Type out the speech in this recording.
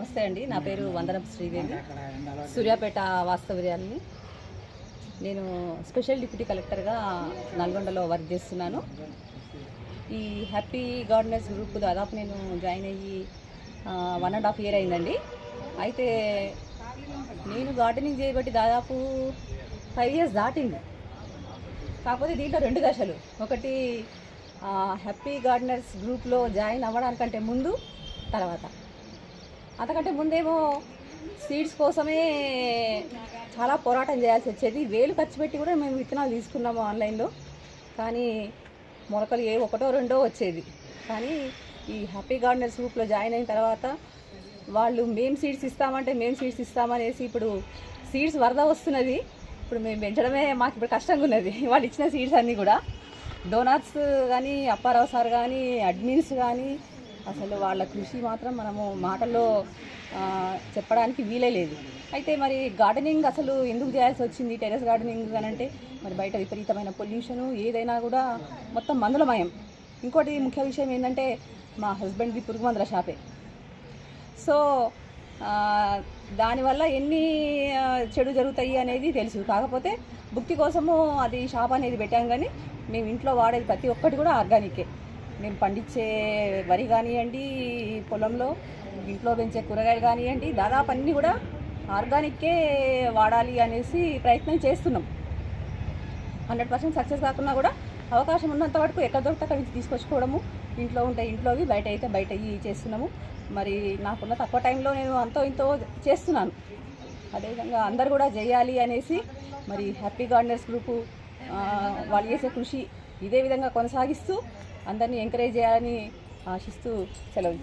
నమస్తే అండి. నా పేరు వందనపు శ్రీదేవి సూర్యాపేట వాస్తవ్యాన్ని నేను స్పెషల్ డిప్యూటీ కలెక్టర్గా నల్గొండలో వర్క్ చేస్తున్నాను. ఈ హ్యాపీ గార్డెనర్స్ గ్రూప్ దాదాపు నేను జాయిన్ అయ్యి వన్ అండ్ హాఫ్ ఇయర్ అయిందండి. అయితే నేను గార్డెనింగ్ చేయబట్టి దాదాపు ఫైవ్ ఇయర్స్ దాటింది. కాకపోతే దీంట్లో రెండు దశలు. ఒకటి హ్యాపీ గార్డెనర్స్ గ్రూప్లో జాయిన్ అవ్వడానికంటే ముందు తర్వాత. అంతకంటే ముందేమో సీడ్స్ కోసమే చాలా పోరాటం చేయాల్సి వచ్చేది. వేలు ఖర్చు పెట్టి కూడా మేము విత్తనాలు తీసుకున్నాము ఆన్లైన్లో. కానీ మొలకలు ఏ ఒకటో రెండో వచ్చేది. కానీ ఈ హ్యాపీ గార్డెనర్స్ గ్రూప్లో జాయిన్ అయిన తర్వాత వాళ్ళు మేము సీడ్స్ ఇస్తామంటే మేము సీడ్స్ ఇస్తామనేసి ఇప్పుడు సీడ్స్ వరద వస్తున్నది. ఇప్పుడు మేము పెంచడమే మాకు ఇప్పుడు కష్టంగా ఉన్నది. వాళ్ళు ఇచ్చిన సీడ్స్ అన్నీ కూడా. డోనట్స్ కానీ అప్పారావు సార్ కానీ అడ్మిన్స్ కానీ అసలు వాళ్ళ కృషి మాత్రం మనము మాటల్లో చెప్పడానికి వీలే లేదు. అయితే మరి గార్డెనింగ్ అసలు ఎందుకు చేయాల్సి వచ్చింది? టెరెస్ గార్డెనింగ్ అని అంటే మరి బయట విపరీతమైన పొల్యూషను ఏదైనా కూడా మొత్తం మందులమయం. ఇంకోటి ముఖ్య విషయం ఏంటంటే మా హస్బెండ్ది పురుగు మందుల షాపే. సో దానివల్ల ఎన్ని చెడు జరుగుతాయి అనేది తెలుసు. కాకపోతే భుక్తి కోసము అది షాప్ అనేది పెట్టాం కానీ మేము ఇంట్లో వాడేది ప్రతి ఒక్కటి కూడా ఆర్గానికే. మేము పండించే వరి కానివ్వండి పొలంలో ఇంట్లో పెంచే కూరగాయలు కానివ్వండి దాదాపు అన్నీ కూడా ఆర్గానిక్కే వాడాలి అనేసి ప్రయత్నం చేస్తున్నాం. హండ్రెడ్ పర్సెంట్ సక్సెస్ కాకుండా కూడా అవకాశం ఉన్నంత వరకు ఎక్కడ దొరికితే అక్కడి నుంచి తీసుకొచ్చుకోవడము ఇంట్లో ఉంటే ఇంట్లోవి బయట అయితే బయట ఇవి చేస్తున్నాము. మరి నాకున్న తక్కువ టైంలో నేను అంతో ఇంతో చేస్తున్నాను. అదేవిధంగా అందరు కూడా చేయాలి అనేసి మరి హ్యాపీ గార్డెనర్స్ గ్రూపు వాళ్ళు చేసే కృషి ఇదే విధంగా కొనసాగిస్తూ అందరినీ ఎంకరేజ్ చేయాలని ఆశిస్తూ సెలవు